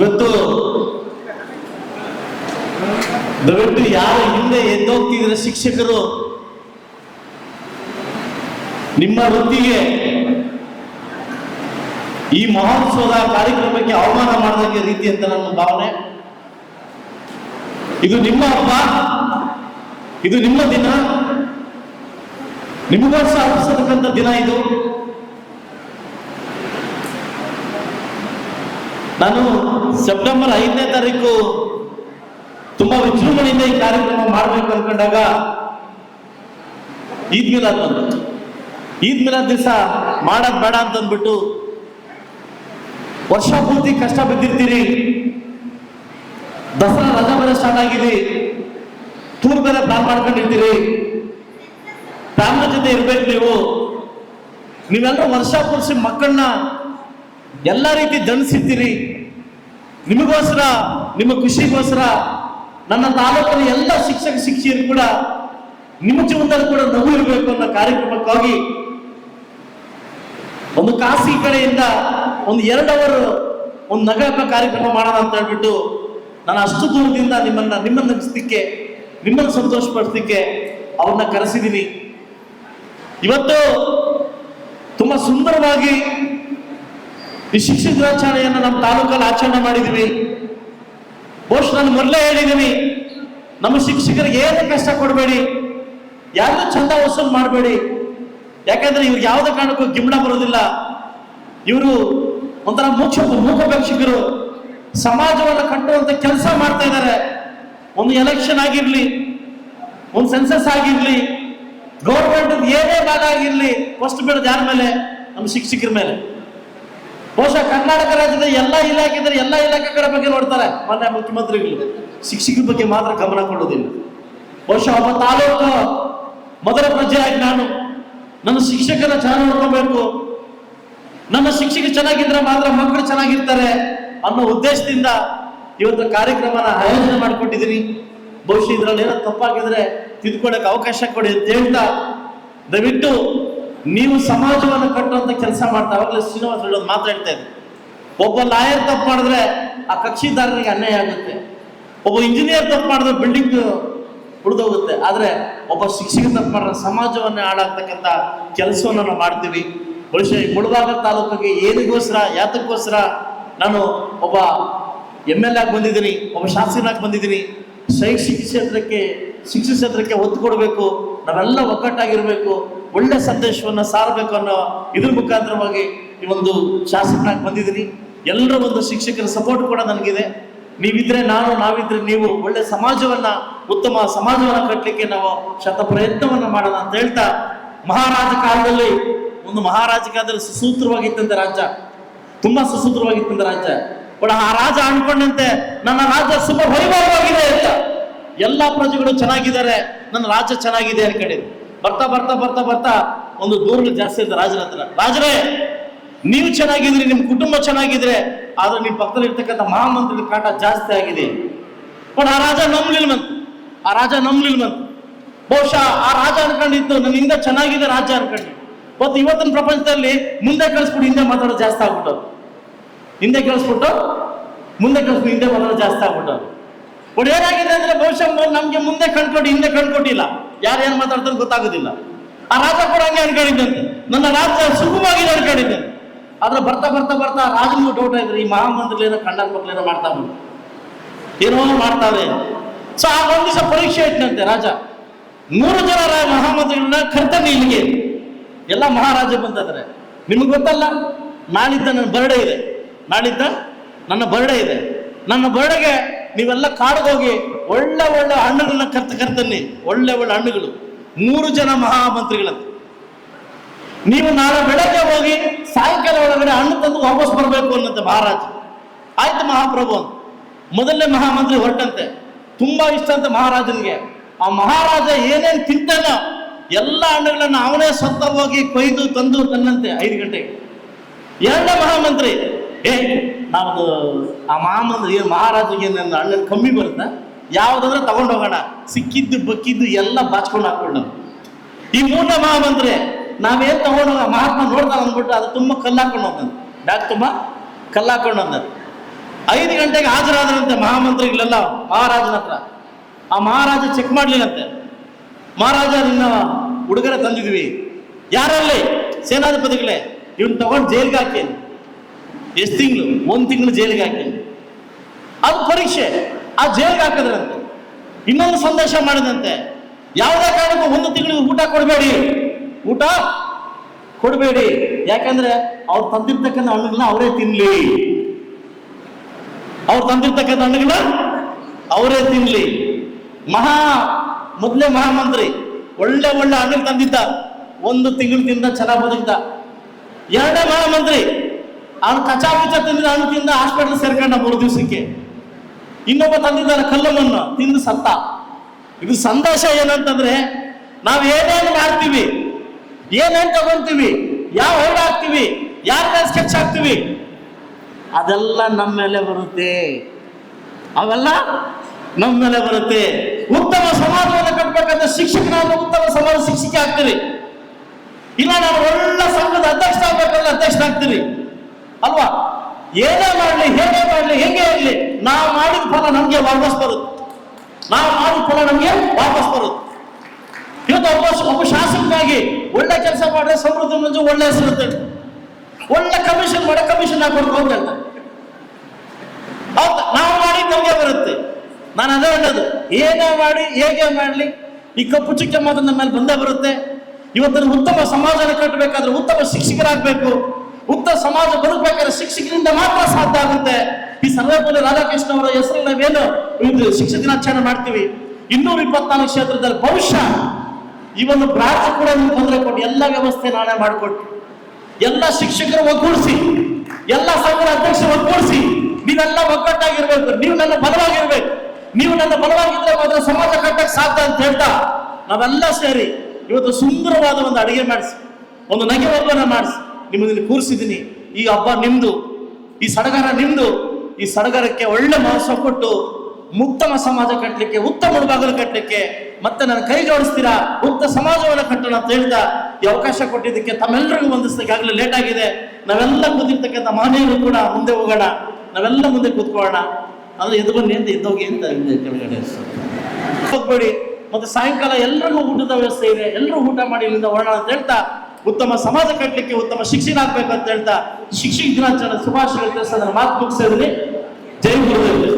ಇವತ್ತು ದಯವಿಟ್ಟು ಯಾರು ಹಿಂದೆ ಎದ್ದೋಗ್ತಿದ್ರೆ ಶಿಕ್ಷಕರು? ನಿಮ್ಮ ವೃತ್ತಿಗೆ ಈ ಮಹೋತ್ಸವದ ಕಾರ್ಯಕ್ರಮಕ್ಕೆ ಅವಮಾನ ಮಾಡಿದ ರೀತಿ ಅಂತ ನನ್ನ ಭಾವನೆ. ಇದು ನಿಮ್ಮ ಹಬ್ಬ. ಇದು ನಿಮ್ಮ ದಿನ. ನಿಮಗೋಸ್ಕರ ಅರ್ಪಿಸತಕ್ಕಂಥ ದಿನ ಇದು. ನಾನು ಸೆಪ್ಟೆಂಬರ್ ಐದನೇ ತಾರೀಕು ತುಂಬಾ ವಿಜೃಂಭಣೆಯಿಂದ ಈ ಕಾರ್ಯಕ್ರಮ ಮಾಡಬೇಕು ಅನ್ಕೊಂಡಾಗ ಈದ್ ಮಿಲಾದ್ ಬಂತು. ಈದ್ ಮಿಲಾದ್ ದಿವಸ ಮಾಡೋದ್ ಬೇಡ ಅಂತ ಅಂದ್ಬಿಟ್ಟು ವರ್ಷ ಪೂರ್ತಿ ಕಷ್ಟ ಬಿದ್ದಿರ್ತೀರಿ. ದಸರಾ ರಜಾ ಬೇರೆ ಸ್ಟಾರ್ಟ್ ಆಗಿದೆ. ಟೂರ್ ಬೇರೆ ಪ್ಲಾನ್ ಮಾಡ್ಕೊಂಡಿರ್ತೀರಿ. ಫ್ಯಾಮಿಲಿ ಜೊತೆ ಇರ್ಬೇಕು ನೀವು. ನೀವೆಲ್ಲರೂ ವರ್ಷ ಪೂರ್ತಿ ಮಕ್ಕಳನ್ನ ಎಲ್ಲ ರೀತಿ ದಂಡಿಸಿರ್ತೀರಿ ನಿಮಗೋಸ್ಕರ, ನಿಮ್ಮ ಖುಷಿಗೋಸ್ಕರ ನನ್ನ ತಾಲೂಕಿನ ಎಲ್ಲ ಶಿಕ್ಷಕ ಶಿಕ್ಷೆಯರು ಕೂಡ ನಿಮ್ಮ ಜೀವನದಲ್ಲಿ ಕೂಡ ನಗು ಇರಬೇಕು ಅನ್ನೋ ಕಾರ್ಯಕ್ರಮಕ್ಕಾಗಿ ಒಂದು ಖಾಸಗಿ ಕಡೆಯಿಂದ ಒಂದು ಎರಡು ಅವರ್ ಒಂದು ನಗರ ಕಾರ್ಯಕ್ರಮ ಮಾಡೋಣ ಅಂತ ಹೇಳ್ಬಿಟ್ಟು ನಾನು ಅಷ್ಟು ದೂರದಿಂದ ನಿಮ್ಮನ್ನ ನಿಮ್ಮನ್ನ ನಗಿಸ್ಲಿಕ್ಕೆ ನಿಮ್ಮನ್ನು ಸಂತೋಷಪಡಿಸ್ಲಿಕ್ಕೆ ಅವ್ರನ್ನ ಕರೆಸಿದ್ದೀನಿ. ಇವತ್ತು ತುಂಬಾ ಸುಂದರವಾಗಿ ಈ ಶಿಕ್ಷಕ ದಿನಾಚರಣೆಯನ್ನು ನಮ್ಮ ತಾಲೂಕಲ್ಲಿ ಆಚರಣೆ ಮಾಡಿದ್ವಿ. ಬಹುಶಃ ನಾನು ಮೊದಲೇ ಹೇಳಿದ್ದೀನಿ ನಮ್ಮ ಶಿಕ್ಷಕರಿಗೆ ಏನು ಕಷ್ಟ ಕೊಡಬೇಡಿ ಯಾರನ್ನೂ ಚಂದ ವಸೂಲು ಮಾಡಬೇಡಿ. ಯಾಕಂದ್ರೆ ಇವ್ರಿಗೆ ಯಾವುದೇ ಕಾರಣಕ್ಕೂ ಗಿಂಬಳ ಬರೋದಿಲ್ಲ ಇವರು ಒಂಥರ ಮೂಕ್ಷ ಮೂಕಪೇಕ್ಷಕರು. ಸಮಾಜವನ್ನು ಕಟ್ಟುವಂತ ಕೆಲಸ ಮಾಡ್ತಾ ಇದ್ದಾರೆ. ಒಂದು ಎಲೆಕ್ಷನ್ ಆಗಿರ್ಲಿ, ಒಂದು ಸೆನ್ಸಸ್ ಆಗಿರ್ಲಿ ಗೌರ್ಮೆಂಟ್ ಏನೇ ಭಾಗ ಆಗಿರ್ಲಿ ಫಸ್ಟ್ ಬೀಳೋದು ಯಾರ ಮೇಲೆ? ನಮ್ಮ ಶಿಕ್ಷಕರ ಮೇಲೆ. ಬಹುಶಃ ಕರ್ನಾಟಕ ರಾಜ್ಯದ ಎಲ್ಲ ಇಲಾಖೆ ಇದ್ರೆ ಎಲ್ಲ ಇಲಾಖೆಗಳ ಬಗ್ಗೆ ನೋಡ್ತಾರೆ. ಮೊನ್ನೆ ಮುಖ್ಯಮಂತ್ರಿಗಳು, ಶಿಕ್ಷಕರ ಬಗ್ಗೆ ಮಾತ್ರ ಗಮನ ಕೊಡೋದಿಲ್ಲ ಬಹುಶಃ ಒಬ್ಬ ತಾಲೂಕು ಮೊದಲ ಪ್ರಜೆಯಾಗಿ ನಾನು ನನ್ನ ಶಿಕ್ಷಕರ ಚೆನ್ನಾಗಿ ನೋಡ್ಕೋಬೇಕು. ನನ್ನ ಶಿಕ್ಷಕ ಚೆನ್ನಾಗಿದ್ರೆ ಮಾತ್ರ ಮಕ್ಕಳು ಚೆನ್ನಾಗಿರ್ತಾರೆ ಅನ್ನೋ ಉದ್ದೇಶದಿಂದ ಇವತ್ತು ಕಾರ್ಯಕ್ರಮನ ಆಯೋಜನೆ ಮಾಡಿಕೊಟ್ಟಿದ್ದೀನಿ ಬಹುಶಃ ಇದರಲ್ಲಿ ಏನೋ ತಪ್ಪಾಗಿದ್ರೆ ತಿದ್ಕೊಳ್ಳೋಕೆ ಅವಕಾಶ ಕೊಡಿ ಅಂತ ಹೇಳ್ತಾ ದಯವಿಟ್ಟು ನೀವು ಸಮಾಜವನ್ನು ಕಟ್ಟುವಂತ ಕೆಲಸ ಮಾಡ್ತಾ ಅವಾಗಲೇ ಶ್ರೀನಿವಾಸ ಹೇಳೋದು ಮಾತಾಡ್ತಾ ಇದ್ದೆ ಒಬ್ಬ ಲಾಯರ್ ತಪ್ಪು ಮಾಡಿದ್ರೆ ಆ ಕಕ್ಷಿದಾರರಿಗೆ ಅನ್ಯಾಯ ಆಗುತ್ತೆ. ಒಬ್ಬ ಇಂಜಿನಿಯರ್ ತಪ್ಪು ಮಾಡಿದ್ರೆ ಬಿಲ್ಡಿಂಗ್ ಉಳಿದೋಗುತ್ತೆ. ಆದ್ರೆ ಒಬ್ಬ ಶಿಕ್ಷಕ ತಪ್ಪು ಮಾಡಿದ್ರೆ ಸಮಾಜವನ್ನೇ ಹಾಳಾಗ್ತಕ್ಕಂಥ ಕೆಲಸವನ್ನು ನಾವು ಮಾಡ್ತೀವಿ. ಬಹುಶಃ ಈ ಮುಳಬಾಗ ತಾಲೂಕಿಗೆ ಏನಿಗೋಸ್ಕರ, ಯಾತಕ್ಕೋಸ್ಕರ ನಾನು ಒಬ್ಬ ಎಂ ಎಲ್ ಆಗಿ ಬಂದಿದ್ದೀನಿ, ಒಬ್ಬ ಶಾಸಕನಾಗಿ ಬಂದಿದ್ದೀನಿ. ಶೈಕ್ಷಣಿಕ ಕ್ಷೇತ್ರಕ್ಕೆ, ಶಿಕ್ಷಣ ಕ್ಷೇತ್ರಕ್ಕೆ ಒತ್ತು ಕೊಡಬೇಕು. ನಾವೆಲ್ಲ ಒಗ್ಗಟ್ಟಾಗಿರ್ಬೇಕು. ಒಳ್ಳೆ ಸಂದೇಶವನ್ನ ಸಾರಬೇಕು ಅನ್ನೋ ಇದ್ರ ಮುಖಾಂತರವಾಗಿ ಈ ಒಂದು ಶಾಸಕನಾಗಿ ಬಂದಿದ್ದೀನಿ. ಎಲ್ಲರ ಒಂದು ಶಿಕ್ಷಕರ ಸಪೋರ್ಟ್ ಕೂಡ ನನಗಿದೆ. ನೀವಿದ್ರೆ ನಾನು, ನಾವಿದ್ರೆ ನೀವು ಒಳ್ಳೆ ಸಮಾಜವನ್ನ, ಉತ್ತಮ ಸಮಾಜವನ್ನ ಕಟ್ಟಲಿಕ್ಕೆ ನಾವು ಶತ ಪ್ರಯತ್ನವನ್ನ ಮಾಡೋಣ ಅಂತ ಹೇಳ್ತಾ ಮಹಾರಾಜ ಕಾಲದಲ್ಲಿ, ಒಂದು ಮಹಾರಾಜ ಕಾಲದಲ್ಲಿ ಸುಸೂತ್ರವಾಗಿತ್ತಂತೆ ರಾಜ್ಯ. ತುಂಬಾ ಸುಸೂತ್ರವಾಗಿತ್ತಂತೆ ರಾಜ್ಯ. ಬಟ್ ಆ ರಾಜ ಅನ್ಕೊಂಡಂತೆ ನನ್ನ ರಾಜ್ಯ ತುಂಬ ವೈಭವವಾಗಿದೆ ಅಂತ. ಎಲ್ಲಾ ಪ್ರಜೆಗಳು ಚೆನ್ನಾಗಿದ್ದಾರೆ, ನನ್ನ ರಾಜ್ಯ ಚೆನ್ನಾಗಿದೆ ಅನ್ಕೊಂಡಿದ್ರು ಬರ್ತಾ ಬರ್ತಾ ಬರ್ತಾ ಬರ್ತಾ ಒಂದು ದೂರಲು ಜಾಸ್ತಿ ಇರ್ತದೆ ರಾಜರ ಹತ್ರ. ರಾಜರೇ, ನೀವು ಚೆನ್ನಾಗಿದ್ರಿ ನಿಮ್ ಕುಟುಂಬ ಚೆನ್ನಾಗಿದ್ರೆ, ಆದ್ರೆ ನಿಮ್ ಪಕ್ಕದಲ್ಲಿ ಇರ್ತಕ್ಕಂಥ ಮಹಾಮಂತ್ರಿ ಕಾಟ ಜಾಸ್ತಿ ಆಗಿದೆ. ಬಟ್ ಆ ರಾಜ ನಂಬ್ಲಿಲ್ವಂತ ಆ ರಾಜ ನಂಬ್ಲಿಲ್ವಂತ ಬಹುಶಃ ಆ ರಾಜ ಅನ್ಕೊಂಡಿದ್ದು ನನ್ನಿಂದ ಚೆನ್ನಾಗಿದೆ ರಾಜ ಅನ್ಕೊಂಡು ಮತ್ತು ಇವತ್ತಿನ ಪ್ರಪಂಚದಲ್ಲಿ ಮುಂದೆ ಕಳಿಸ್ಬಿಟ್ಟು ಹಿಂದೆ ಮಾತಾಡೋದು ಜಾಸ್ತಿ ಆಗ್ಬಿಟ್ಟು ಹಿಂದೆ ಕಳಿಸ್ಬಿಟ್ಟು ಮುಂದೆ ಕಳಿಸ್ಬಿಟ್ಟು ಹಿಂದೆ ಮಾತಾಡೋದು ಜಾಸ್ತಿ ಆಗ್ಬಿಟ್ಟು ಬಟ್ ಏನಾಗಿದೆ ಅಂದ್ರೆ ಬಹುಶಃ ನಮಗೆ ಮುಂದೆ ಕಂಡ್ಕೊಟ್ಟು ಹಿಂದೆ ಕಣ್ಕೊಟ್ಟಿಲ್ಲ. ಯಾರು ಏನು ಮಾತಾಡ್ತಾರೆ ಗೊತ್ತಾಗೋದಿಲ್ಲ. ಆ ರಾಜ ಕೂಡ ಹಂಗೆ ಅನ್ಕೊಂಡಿದ್ದಂತೆ. ನನ್ನ ರಾಜ್ಯ ಸುಗಮವಾಗಿ ಅನ್ಕೊಂಡಿದ್ದೆ ಆದ್ರೆ ಬರ್ತಾ ಬರ್ತಾ ಬರ್ತಾ ರಾಜನಿಗೂ ಡೌಟ್ ಆಯ್ತು ಈ ಮಹಾಮಂತ್ರಿ ಏನೋ ಕಂಡ ಮಕ್ಳು ಏನೋ ಮಾಡ್ತಾ ಬಂದ್ರು. ಏನೋ ಮಾಡ್ತಾರೆ ಸೊ ಆ ಒಂದು ದಿವಸ ಪರೀಕ್ಷೆ ಇಟ್ಟನಂತೆ ರಾಜ. ಮೂರು ಜನ ಮಹಾಮಂತ್ರಿಗಳನ್ನ ಕರ್ತಾನೆ ಇಲ್ಲಿಗೆ. ಎಲ್ಲ ಮಹಾರಾಜ ಬಂದಿದ್ದಾರೆ ನಿಮ್ಗೆ ಗೊತ್ತಲ್ಲ, ನಾಳಿದ್ದ ನನ್ನ ಬರ್ಡೆ ಇದೆ. ನಾಳಿದ್ದ ನನ್ನ ಬರ್ಡೆ ಇದೆ. ನನ್ನ ಬರ್ಡೆಗೆ ನೀವೆಲ್ಲ ಕಾಡಿಗೆ ಹೋಗಿ ಒಳ್ಳೆ ಒಳ್ಳೆ ಹಣ್ಣುಗಳನ್ನ ಕರ್ತ ಕರ್ತನ್ನಿ. ಒಳ್ಳೆ ಒಳ್ಳೆ ಹಣ್ಣುಗಳು. ಮೂರು ಜನ ಮಹಾಮಂತ್ರಿಗಳಂತೆ. ನೀವು ನಾಳೆ ಬೆಳಗ್ಗೆ ಹೋಗಿ ಸಾಯಂಕಾಲ ಒಳಗಡೆ ಹಣ್ಣು ತಂದು ವಾಪಸ್ ಬರಬೇಕು ಅನ್ನಂತೆ ಮಹಾರಾಜ. ಆಯ್ತು ಮಹಾಪ್ರಭು ಅಂತ. ಮೊದಲನೇ ಮಹಾಮಂತ್ರಿ ಹೊರಟಂತೆ. ತುಂಬಾ ಇಷ್ಟ ಅಂತ ಮಹಾರಾಜನಿಗೆ. ಆ ಮಹಾರಾಜ ಏನೇನ್ ತಿಂತಾನ ಎಲ್ಲ ಹಣ್ಣುಗಳನ್ನ ಅವನೇ ಸ್ವತಃ ಹೋಗಿ ಕೊಯ್ದು ತಂದು ತನ್ನಂತೆ ಐದು ಗಂಟೆಗೆ. ಎರಡನೇ ಮಹಾಮಂತ್ರಿ, ಏ ನಾವು ಆ ಮಹಾಮಂತ್ರಿ ಏನು ಮಹಾರಾಜಗೆ ನನ್ನ ಹಣ್ಣನ್ನು ಕಮ್ಮಿ ಬರುತ್ತಾ? ಯಾವ್ದಾದ್ರೆ ತಗೊಂಡು ಹೋಗೋಣ. ಸಿಕ್ಕಿದ್ದು, ಬಕ್ಕಿದ್ದು ಎಲ್ಲ ಬಾಚ್ಕೊಂಡು ಹಾಕೊಂಡು ಈ ಮೂರನೇ ಮಹಾಮಂತ್ರಿ ನಾವೇನ್ ತಗೊಂಡು ಮಹಾತ್ಮ ನೋಡ್ತಾನೆ ಅಂದ್ಬಿಟ್ಟು ಅದು ತುಂಬ ಕಲ್ಲು ಹಾಕೊಂಡು ಹೋಗ್ತಾನೆ ಬ್ಯಾಗ್ ತುಂಬ? ಕಲ್ಲು ಹಾಕೊಂಡು ಹೋಗ್ತಾನೆ ಐದು ಗಂಟೆಗೆ ಹಾಜರಾದ್ರಂತೆ ಮಹಾಮಂತ್ರಿಗಳೆಲ್ಲ ಮಹಾರಾಜನ ಹತ್ರ. ಆ ಮಹಾರಾಜ ಚೆಕ್ ಮಾಡ್ಲಿಲ್ಲಂತೆ. ಮಹಾರಾಜ, ನಿನ್ನ ಹುಡುಗರ ತಂದಿದ್ವಿ ಯಾರಲ್ಲಿ? ಸೇನಾಧಿಪತಿಗಳೇ. ಇವನ್ ತಗೊಂಡು ಜೈಲಿಗೆ ಹಾಕೇನಿ ಎಷ್ಟು ತಿಂಗಳು? ಒಂದು ತಿಂಗಳು ಜೈಲಿಗೆ ಹಾಕೇನಿ ಅದು ಪರೀಕ್ಷೆ. ಆ ಜೈಲ್ಗೆ ಹಾಕಿದ್ರಂತೆ. ಇನ್ನೊಂದು ಸಂದೇಶ ಮಾಡಿದಂತೆ. ಯಾವುದೇ ಕಾರಣಕ್ಕೂ ಒಂದು ತಿಂಗಳಿಗೆ ಊಟ ಕೊಡಬೇಡಿ. ಊಟ ಕೊಡಬೇಡಿ. ಯಾಕಂದ್ರೆ ಅವ್ರು ತಂದಿರ್ತಕ್ಕಂಥ ಹಣ್ಣುಗಳನ್ನ ಅವರೇ ತಿನ್ಲಿ. ಅವ್ರು ತಂದಿರ್ತಕ್ಕಂಥ ಹಣ್ಣುಗಳನ್ನ ಅವರೇ ತಿನ್ಲಿ. ಮಹಾ, ಮೊದಲೇ ಮಹಾಮಂತ್ರಿ, ಒಳ್ಳೆ ಒಳ್ಳೆ ಹಣ್ಣು ತಂದಿದ್ದ. ಒಂದು ತಿಂಗಳು ತಿಂದ ಚೆನ್ನಾಗಿ ಬದುಕಿದ್ದ ಎರಡನೇ ಮಹಾಮಂತ್ರಿ, ಅವನು ಕಚಾ ತಿಂದ ಹಣ್ಣು ತಿಂದ ಹಾಸ್ಪಿಟಲ್ ಸೇರ್ಕೊಂಡ ಮೂರು ದಿವಸಕ್ಕೆ. ಇನ್ನೊಬ್ಬ ತಂದಿದ್ದಾನೆ ಕಲ್ಲು ಮಣ್ಣು ತಿಂದು ಸತ್ತ ಇದು ಸಂದೇಶ ಏನಂತಂದ್ರೆ, ನಾವು ಏನೇನು ಮಾಡ್ತೀವಿ, ಏನೇನು ತಗೊಂತೀವಿ, ಯಾವ ಹೈಡ್ ಹಾಕ್ತೀವಿ, ಯಾರ ಸ್ಕೆಚ್ ಹಾಕ್ತೀವಿ, ಅದೆಲ್ಲ ನಮ್ಮ ಮೇಲೆ ಬರುತ್ತೆ. ಅವೆಲ್ಲ ನಮ್ಮ ಮೇಲೆ ಬರುತ್ತೆ. ಉತ್ತಮ ಸಮಾಜವನ್ನು ಕಟ್ಟಬೇಕಂದ್ರೆ ಶಿಕ್ಷಕನಾದ ಉತ್ತಮ ಸಮಾಜ ಶಿಕ್ಷಕಿ ಆಗ್ತೀರಿ. ಇಲ್ಲ, ನಾವು ಒಳ್ಳೆ ಸಂಘದ ಅಧ್ಯಕ್ಷ ಆಗ್ಬೇಕಂದ್ರೆ ಅಧ್ಯಕ್ಷ ಆಗ್ತೀರಿ ಅಲ್ವಾ? ಏನೇ ಮಾಡಲಿ, ಹೇಗೆ ಮಾಡಲಿ, ಹೇಗೆ ಇರಲಿ, ನಾವು ಮಾಡಿದ ಫಲ ನಮಗೆ ವಾಪಸ್ ಬರುತ್ತೆ. ನಾವು ಮಾಡಿದ ಫಲ ನಮಗೆ ವಾಪಸ್ ಬರುತ್ತೆ. ಇವತ್ತು ಒಬ್ಬ ಒಬ್ಬ ಶಾಸಕನಾಗಿ ಒಳ್ಳೆ ಕೆಲಸ ಮಾಡಿದ್ರೆ ಸಮೃದ್ಧಿ ಮುಂಚೆ ಒಳ್ಳೆ ಹೆಸರು ಅಂತ ಒಳ್ಳೆ ಕಮಿಷನ್ ಮಾಡಿ ಕಮಿಷನ್ ಹಾಕೊಂಡು ಅಂತ. ಹೌದು? ನಾವು ಮಾಡಿ ನಮಗೆ ಬರುತ್ತೆ. ನಾನು ಅದೇ ಹೇಳೋದು. ಏನೇ ಮಾಡಿ, ಹೇಗೆ ಮಾಡಲಿ, ಈ ಕಪ್ಪು ಚಿಕ್ಕ ಮಾತು ನಮ್ಮ ಮೇಲೆ ಬಂದೇ ಬರುತ್ತೆ. ಇವತ್ತಿನ ಉತ್ತಮ ಸಮಾಜನ ಕಟ್ಟಬೇಕಾದ್ರೆ ಉತ್ತಮ ಶಿಕ್ಷಕರಾಗಬೇಕು. ಉತ್ತಮ ಸಮಾಜ ಬದುಕಬೇಕಾದ್ರೆ ಶಿಕ್ಷಕರಿಂದ ಮಾತ್ರ ಸಾಧ್ಯ ಆಗುತ್ತೆ. ಈ ಸಂದರ್ಭದಲ್ಲಿ ರಾಧಾಕೃಷ್ಣ ಅವರ ಹೆಸರಿನ ಮೇಲೆ ಇದು ಶಿಕ್ಷಕ ದಿನಾಚರಣೆ ಮಾಡ್ತೀವಿ. ಇನ್ನೂರ ಇಪ್ಪತ್ನಾಲ್ಕು ಕ್ಷೇತ್ರದಲ್ಲಿ ಬಹುಶಃ ಈ ಒಂದು ಪ್ರಾರ್ಥನೆ ಕೂಡ ನಿಮ್ಗೆ ತೊಂದರೆ ಕೊಟ್ಟು ಎಲ್ಲ ವ್ಯವಸ್ಥೆ ನಾನೇ ಮಾಡಿಕೊಟ್ಟು ಎಲ್ಲ ಶಿಕ್ಷಕರು ಒಗ್ಗೂಡಿಸಿ, ಎಲ್ಲ ಸಂಘದ ಅಧ್ಯಕ್ಷರು ಒಗ್ಗೂಡಿಸಿ, ನೀವೆಲ್ಲ ಒಗ್ಗಟ್ಟಾಗಿರ್ಬೇಕು ನೀವು ನನ್ನ ಬಲವಾಗಿರ್ಬೇಕು. ನೀವು ನನ್ನ ಬಲವಾಗಿದ್ರೆ ಮಾತ್ರ ಸಮಾಜ ಕಟ್ಟಕ್ಕೆ ಸಾಧ್ಯ ಅಂತ ಹೇಳ್ತಾ ನಾವೆಲ್ಲ ಸೇರಿ ಇವತ್ತು ಸುಂದರವಾದ ಒಂದು ಅಡಿಗೆ ಮಾಡಿಸಿ, ಒಂದು ನಗೆ ಒಬ್ಬನ ಮಾಡಿಸಿ ನಿಮ್ಮನ್ನು ಕೂರಿಸಿದ್ದೀನಿ. ಈ ಹಬ್ಬ ನಿಮ್ದು ಈ ಸಡಗರ ನಿಮ್ದು. ಈ ಸಡಗರಕ್ಕೆ ಒಳ್ಳೆ ಮಹತ್ವ ಕೊಟ್ಟು ಉತ್ತಮ ಸಮಾಜ ಕಟ್ಟಲಿಕ್ಕೆ ಉತ್ತಮ ಹುಡುಗಾಗಲು ಕಟ್ಟಲಿಕ್ಕೆ ಮತ್ತೆ ನನ್ನ ಕೈ ಜೋಡಿಸ್ತೀರಾ? ಉತ್ತಮ ಸಮಾಜವನ್ನು ಕಟ್ಟೋಣ ಅಂತ ಹೇಳ್ತಾ ಈ ಅವಕಾಶ ಕೊಟ್ಟಿದ್ದಕ್ಕೆ ತಮ್ಮೆಲ್ಲರಿಗೂ ಒಂದಿಸ್ತಕ್ಕೆ ಆಗಲೇ ಲೇಟ್ ಆಗಿದೆ. ನಾವೆಲ್ಲ ಕೂತಿರ್ತಕ್ಕಂಥ ಮಹನೀಯರು ಕೂಡ ಮುಂದೆ ಹೋಗೋಣ. ನಾವೆಲ್ಲ ಮುಂದೆ ಕೂತ್ಕೊಳ್ಳೋಣ. ಅಂದ್ರೆ ಎದ್ದು ಬನ್ನಿ ಅಂತ ಎದ್ದೋಗಿ ಅಂತ. ಕೆಳಗಡೆ ಹೋಗ್ಬೇಡಿ. ಮತ್ತೆ ಸಾಯಂಕಾಲ ಎಲ್ಲರಿಗೂ ಊಟದ ವ್ಯವಸ್ಥೆ ಇದೆ. ಎಲ್ಲರೂ ಊಟ ಮಾಡಿ ಇಲ್ಲಿಂದ ಹೊರಡೋಣ ಅಂತ ಹೇಳ್ತಾ ಉತ್ತಮ ಸಮಾಜ ಕಟ್ಟಲಿಕ್ಕೆ ಉತ್ತಮ ಶಿಕ್ಷಣ ಆಗ್ಬೇಕು ಅಂತ ಹೇಳ್ತಾ ಶಿಕ್ಷಕ ದಿನಾಚರಣೆ ಶುಭಾಶಯ ಮಾತು ಮುಗಿಸಿದ್ರಿ ಜೈ ಗುರುದೇವ್.